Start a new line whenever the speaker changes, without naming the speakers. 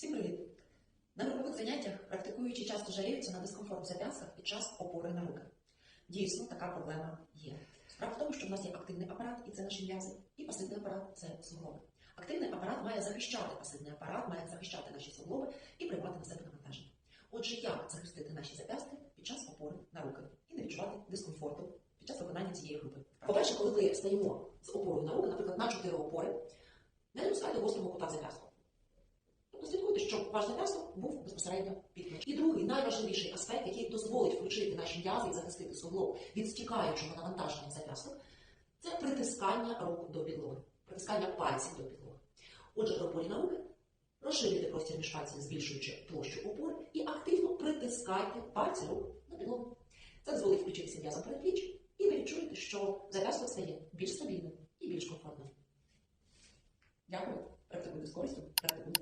Всім привіт! На групових заняттях практикуючі часто жаліються на дискомфорт в зап'ястках під час опори на руки. Дійсно, така проблема є. Справа в тому, що в нас є активний апарат, і це наші м'язи, і пасивний апарат це суглоби. Активний апарат має захищати пасивний апарат, має захищати наші суглоби і приймати на себе навантаження. Отже, як захистити наші зап'ястки під час опори на руки і не відчувати дискомфорту під час виконання цієї групи? По-перше, коли ви стоїмо з опорою на руки, наприклад, на чотири опори, не допускайте гострого кута зап'ястку. Щоб ваш зап'ясток був безпосередньо під плечем. І другий найважливіший аспект, який дозволить включити наші м'язи і захистити суглоб від стікаючого навантаження в зап'ясток, це притискання рук до підлоги, притискання пальців до підлоги. Отже, при опорі на руки розширюйте простір між пальцями, збільшуючи площу опори, і активно притискайте пальці рук до підлоги. Це дозволить включитися м'язом передпліч, і ви відчуєте, що зап'ясток стає більш стабільним і більш комфортним. Дякую. Практикуйте з користю, практикуйте.